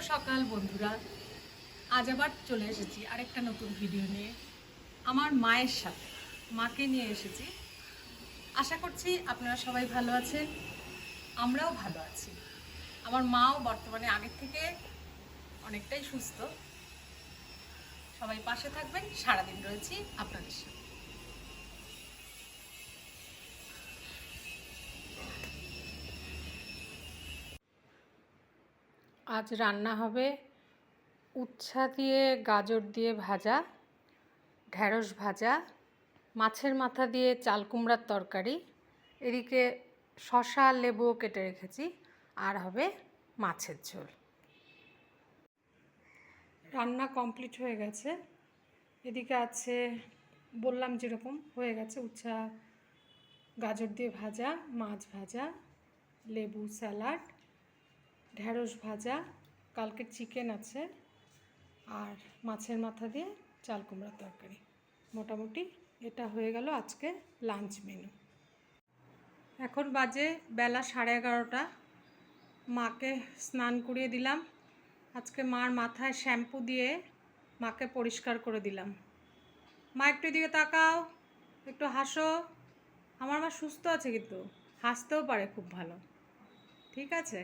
সকাল, বন্ধুরা। আজ আবার চলে এসেছি আরেকটা নতুন ভিডিও নিয়ে। আমার মায়ের সাথে, মাকে নিয়ে এসেছি। আশা করছি আপনারা সবাই ভালো আছেন, আমরাও ভালো আছি। আমার মাও বর্তমানে আগের থেকে অনেকটাই সুস্থ। সবাই পাশে থাকবেন, সারাদিন রয়েছি আপনাদের সাথে। আজ রান্না হবে উচ্ছা দিয়ে গাজর দিয়ে ভাজা ঢ্যাঁড়স ভাজা, মাছের মাথা দিয়ে চাল কুমড়ার তরকারি। এদিকে শশা লেবু কেটে রেখেছি, আর হবে মাছের ঝোল। রান্না কমপ্লিট হয়ে গেছে। এদিকে আছে, বললাম যেরকম, হয়ে গেছে উচ্ছা গাজর দিয়ে ভাজা, মাছ ভাজা, লেবু, স্যালাড ঢ্যাঁড়স ভাজা কালকের চিকেন আছে, আর মাছের মাথা দিয়ে চাল কুমড়ার তরকারি। মোটামুটি এটা হয়ে গেল আজকে লাঞ্চ মেনু এখন বাজে বেলা সাড়ে এগারোটা। মাকে স্নান করিয়ে দিলাম। আজকে মার মাথায় শ্যাম্পু দিয়ে মাকে পরিষ্কার করে দিলাম। মা, একটু এদিকে তাকাও, একটু হাসো। আমার মা সুস্থ আছে কিন্তু, হাসতেও পারে খুব ভালো। ঠিক আছে?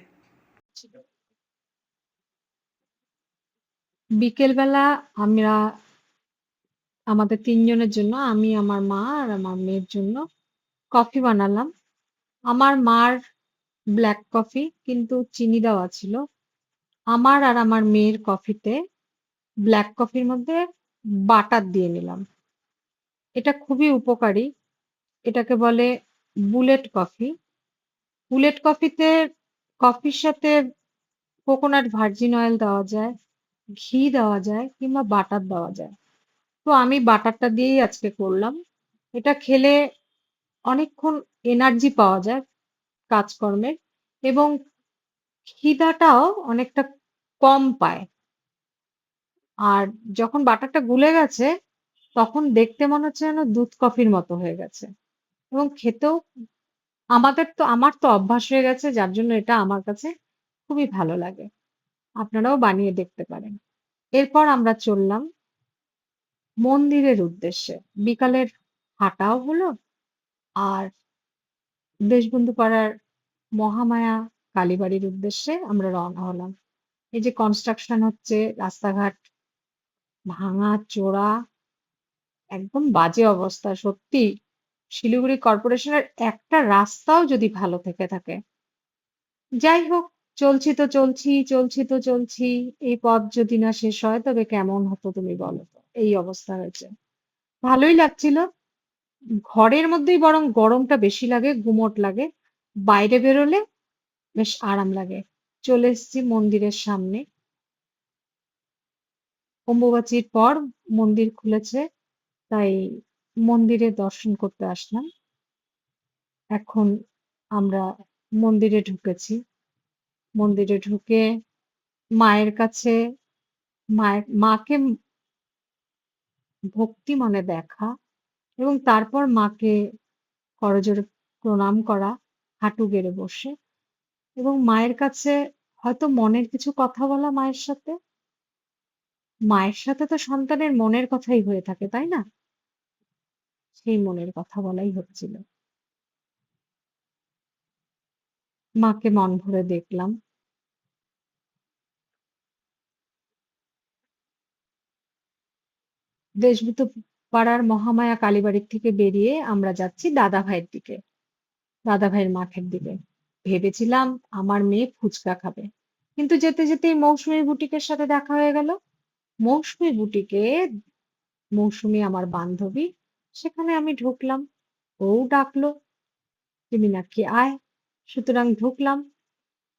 বিকেলবেলা আমরা আমাদের তিনজনের জন্য, আমি, আমার মা আর আমার মেয়ের জন্য কফি বানালাম। আমার মার ব্ল্যাক কফি কিন্তু চিনি দেওয়া ছিল। আমার আর আমার মেয়ের কফিতে ব্ল্যাক কফির মধ্যে বাটার দিয়ে নিলাম। এটা খুবই উপকারী। এটাকে বলে বুলেট কফি বুলেট কফিতে কফির সাথে কোকোনাট ভার্জিন অয়েল দেওয়া যায়, ঘি দেওয়া যায় কিংবা বাটার দেওয়া যায়। তো আমি বাটারটা দিয়েই আজকে করলাম। এটা খেলে অনেকক্ষণ এনার্জি পাওয়া যায় কাজকর্মের এবং খিদাটাও অনেকটা কম পায়। আর যখন বাটারটা গুলে গেছে, তখন দেখতে মনে হচ্ছে যেন দুধ কফির মতো হয়ে গেছে এবং খেতেও আমাদের তো, আমার তো অভ্যাস হয়ে গেছে, যার জন্য এটা আমার কাছে খুবই ভালো লাগে। আপনারাও বানিয়ে দেখতে পারেন। এরপর আমরা চললাম মন্দিরের উদ্দেশ্যে। বিকালের হাঁটাও হলো আর দেশবন্ধু পাড়ার মহামায়া কালীবাড়ির উদ্দেশ্যে আমরা রওনা হলাম। এই যে কনস্ট্রাকশন হচ্ছে, রাস্তাঘাট ভাঙা, চোরা, একদম বাজে অবস্থা, সত্যি। শিলিগুড়ি কর্পোরেশনের একটা রাস্তাও যদি ভালো থেকে থাকে। যাই হোক, চলছি তো চলছি চলছি তো চলছি, এই পথ যদি না শেষ হয়, তবে কেমন হতো তুমি বলো তো? এই অবস্থা হয়েছে। ভালোই লাগছিল। ঘরের মধ্যেই বরং গরমটা বেশি লাগে, গুমোট লাগে। বাইরে বেরোলে বেশ আরাম লাগে। চলে এসেছি মন্দিরের সামনে। অম্বুবাচীর পর মন্দির খুলেছে, তাই মন্দিরে দর্শন করতে আসলাম। এখন আমরা মন্দিরে ঢুকেছি। মন্দিরে ঢুকে মায়ের কাছে, মায়ের, মাকে ভক্তি মনে দেখা এবং তারপর মাকে করজোড়ে প্রণাম করা, হাঁটু গেড়ে বসে এবং মায়ের কাছে হয়তো মনের কিছু কথা বলা মায়ের সাথে। মায়ের সাথে তো সন্তানের মনের কথাই হয়ে থাকে, তাই না? সেই মনের কথা বলাই হচ্ছিল। মাকে মন ভরে দেখলাম। দেশভূত পাড়ার মহামায়া কালীবাড়ির থেকে বেরিয়ে আমরা যাচ্ছি দাদা ভাইয়ের দিকে। দাদা ভাইয়ের মাঠের দিকে। ভেবেছিলাম আমার মেয়ে ফুচকা খাবে। কিন্তু যেতে যেতেই মৌসুমী বুটিকের সাথে দেখা হয়ে গেল। মৌসুমী বুটিকে, মৌসুমী আমার বান্ধবী সেখানে আমি ঢুকলাম। ও ডাকলো, তুমি নাকি আয়। সুতরাং ঢুকলাম।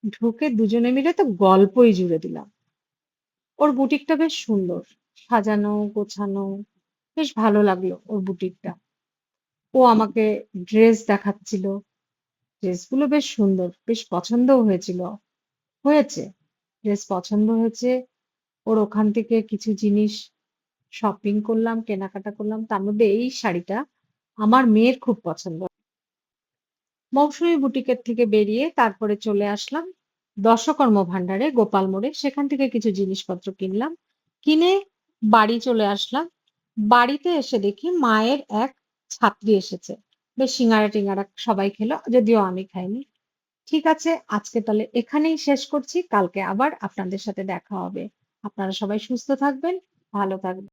ঢুকে দুজনে মিলে তো গল্পই জুড়ে দিলাম। ওর বুটিকটা বেশ সুন্দর, সাজানো, গোছানো, বেশ ভালো লাগল ওর বুটিকটা। ও আমাকে ড্রেস দেখাচ্ছিল। ড্রেসগুলো বেশ সুন্দর, বেশ পছন্দও হয়েছিল। হয়েছে, ড্রেস পছন্দ হয়েছে। ওর ওখান থেকে কিছু জিনিস শপিং করলাম, কেনাকাটা করলাম, তার মধ্যে এই শাড়িটা আমার মেয়ের খুব পছন্দ। মৌসুমী বুটিকের থেকে বেরিয়ে তারপরে চলে আসলাম দশকর্ম ভাণ্ডারে, গোপাল মোড়ে। সেখান থেকে কিছু জিনিসপত্র কিনলাম। কিনে বাড়ি চলে আসলাম। বাড়িতে এসে দেখি মায়ের এক ছাত্রী এসেছে। বেশ সিঙ্গারা টিঙ্গারা সবাই খেলো, যদিও আমি খাইনি। ঠিক আছে, আজকে তাহলে এখানেই শেষ করছি। কালকে আবার আপনাদের সাথে দেখা হবে। আপনারা সবাই সুস্থ থাকবেন, ভালো থাকবেন।